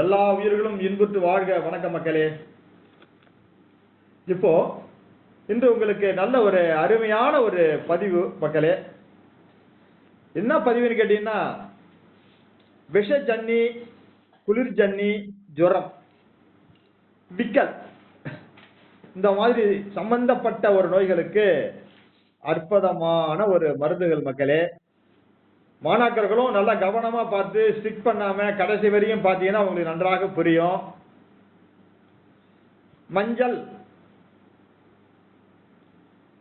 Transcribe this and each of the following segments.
எல்லா உயிர்களும் இன்புற்று வாழ்க. வணக்க மக்களே. இப்போ இன்று உங்களுக்கு நல்ல ஒரு அருமையான ஒரு பதிவு மக்களே. என்ன பதிவுன்னு கேட்டீங்கன்னா விஷ ஜன்னி குளிர் ஜன்னி ஜுரம் விக்கல். இந்த மாதிரி சம்பந்தப்பட்ட ஒரு நோய்களுக்கு அற்புதமான ஒரு மருந்துகள் மக்களே. மாணாக்கர்களும் நல்லா கவனமாக பார்த்து ஸ்டிக் பண்ணாம கடைசி வரையும் பார்த்தீங்கன்னா உங்களுக்கு நன்றாக புரியும். மஞ்சள்.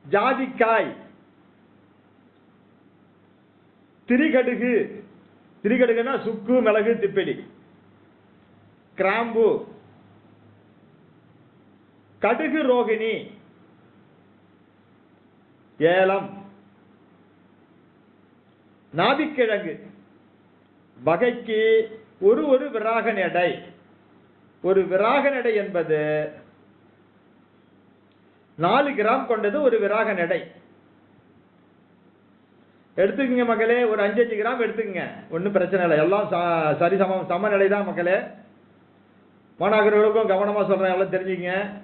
ஜாதிக்காய். திரிகடுகு. திரிகடுகுன்னா சுக்கு மிளகு திப்பிலி. கிராம்பு. கடுகு ரோகிணி. ஏலம். நாபிக்கிழங்கு. வகைக்கு ஒரு ஒரு விராக எடை ஒரு விராக எடை என்பது நாலு கிராம் கொண்டது ஒரு விராக எடை எடுத்துக்கங்க மக்களே ஒரு அஞ்சு அஞ்சு கிராம் எடுத்துக்கங்க. ஒன்றும் பிரச்சனை இல்லை. எல்லாம் ச- சரி சமம். சமநிலை தான் மக்களே. மாணாக்கர்களுக்கும் கவனமாக சொல்கிறேன் எல்லாம் தெரிஞ்சுக்கங்க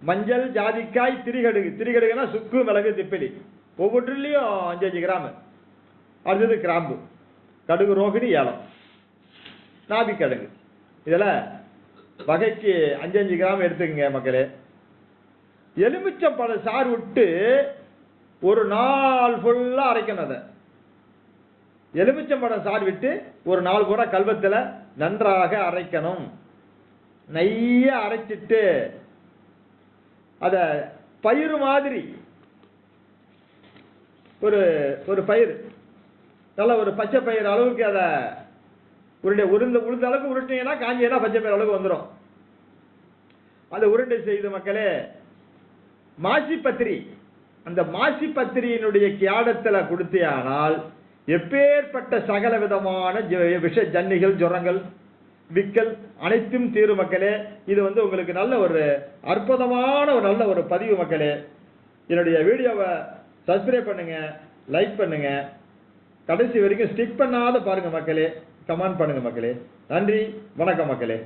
மஞ்சள் ஜாதிக்காய் திரிகடுகு. திரிகடுகுனா சுக்கு மிளகு திப்பிலி. ஒவ்வொன்றுலேயும் அஞ்சு அஞ்சு கிராம். அடுத்தது கிராம்பு. கடுகு ரோகிணி ஏலம். நாபி கடுகு. இதில் வகைக்கு அஞ்சு அஞ்சு கிராம் எடுத்துக்கங்க மக்களே. எலுமிச்சம்பழ சாறு விட்டு ஒரு நாள் ஃபுல்லாக அரைக்கணும் அதை. எலுமிச்சம்பழம் சாறு விட்டு ஒரு நாள் பூரா கல்வத்தில் நன்றாக அரைக்கணும். நைய அரைச்சிட்டு அதை பயிறு மாதிரி ஒரு ஒரு பயிர். நல்ல ஒரு பச்சை பயிர் அளவுக்கு அதை உருண்டை உருந்த உளுந்த அளவுக்கு உருட்டினீங்கன்னா காஞ்சினா பச்சை பயிர் அளவுக்கு வந்துடும் அதை உருண்டை செய்த மக்களே மாசி பத்திரி அந்த மாசி பத்திரியினுடைய கியாடத்தில் கொடுத்தியானால் எப்பேற்பட்ட சகல விதமான விஷ ஜன்னிகள் ஜுரங்கள் விக்கல் அனைத்தும் தீரும் மக்களே. இது வந்து உங்களுக்கு நல்ல ஒரு அற்புதமான ஒரு நல்ல ஒரு பதிவு மக்களே. என்னுடைய வீடியோவை சப்ஸ்கிரைப் பண்ணுங்க லைக் பண்ணுங்க. கடைசி வரைக்கும் ஸ்டிக் பண்ணாத பாருங்க மக்களே. கமெண்ட் பண்ணுங்க மக்களே. நன்றி வணக்கம் மக்களே.